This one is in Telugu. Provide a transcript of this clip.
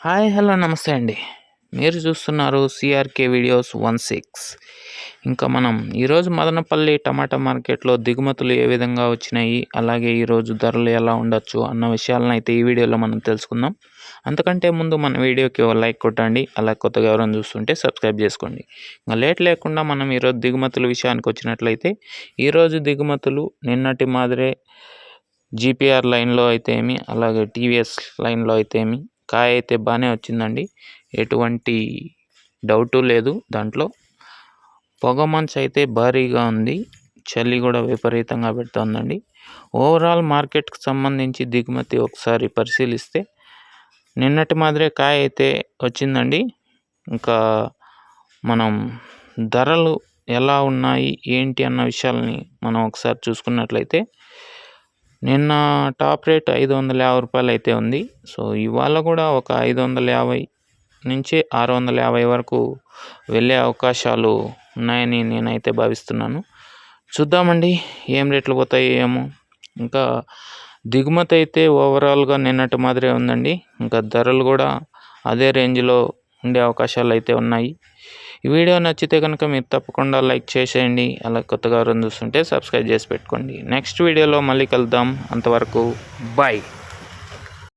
హాయ్ హలో నమస్తే అండి. మీరు చూస్తున్నారు సిఆర్కే వీడియోస్ వన్ సిక్స్ ఇంకా మనం ఈరోజు మదనపల్లి టమాటా మార్కెట్లో దిగుమతులు ఏ విధంగా వచ్చినాయి అలాగే ఈరోజు ధరలు ఎలా ఉండొచ్చు అన్న విషయాలను అయితే ఈ వీడియోలో మనం తెలుసుకుందాం. అంతకంటే ముందు మన వీడియోకి లైక్ కొట్టండి అలా కొత్తగా ఎవరైనా చూస్తుంటే సబ్స్క్రైబ్ చేసుకోండి. ఇంకా లేట్ లేకుండా మనం ఈరోజు దిగుమతుల విషయానికి వచ్చినట్లయితే ఈరోజు దిగుమతులు నిన్నటి మాదిరే జీపీఆర్ లైన్లో అయితే ఏమి అలాగే టీవీఎస్ లైన్లో అయితే ఏమి కాయ అయితే బాగానే వచ్చిందండి. ఎటువంటి డౌటు లేదు దాంట్లో. పొగ మంచు అయితే భారీగా ఉంది. చలి కూడా విపరీతంగా పెడుతోందండి. ఓవరాల్ మార్కెట్కి సంబంధించి దిగుమతి ఒకసారి పరిశీలిస్తే నిన్నటి మాదిరే కాయ అయితే వచ్చిందండి. ఇంకా మనం ధరలు ఎలా ఉన్నాయి ఏంటి అన్న విషయాల్ని మనం ఒకసారి చూసుకున్నట్లయితే నిన్న టాప్ రేట్ ఐదు వందల యాభై రూపాయలు అయితే ఉంది. సో ఇవాళ కూడా ఒక ఐదు వందల యాభై నుంచి ఆరు వందల యాభై వరకు వెళ్ళే అవకాశాలు ఉన్నాయని నేనైతే భావిస్తున్నాను. చూద్దామండి ఏం రేట్లు పోతాయి ఏమో. ఇంకా దిగుమతి అయితే ఓవరాల్గా నిన్నటి మాదిరే ఉందండి. ఇంకా ధరలు కూడా అదే రేంజ్లో ఉండే అవకాశాలు అయితే ఉన్నాయి. ఈ వీడియో నచ్చితే కనుక మీరు తప్పకుండా లైక్ చేసేయండి. అలా కొత్తగా ఎవరైనా చూస్తుంటే సబ్స్క్రైబ్ చేసి పెట్టుకోండి. నెక్స్ట్ వీడియోలో మళ్ళీ కలుద్దాం. అంతవరకు బాయ్.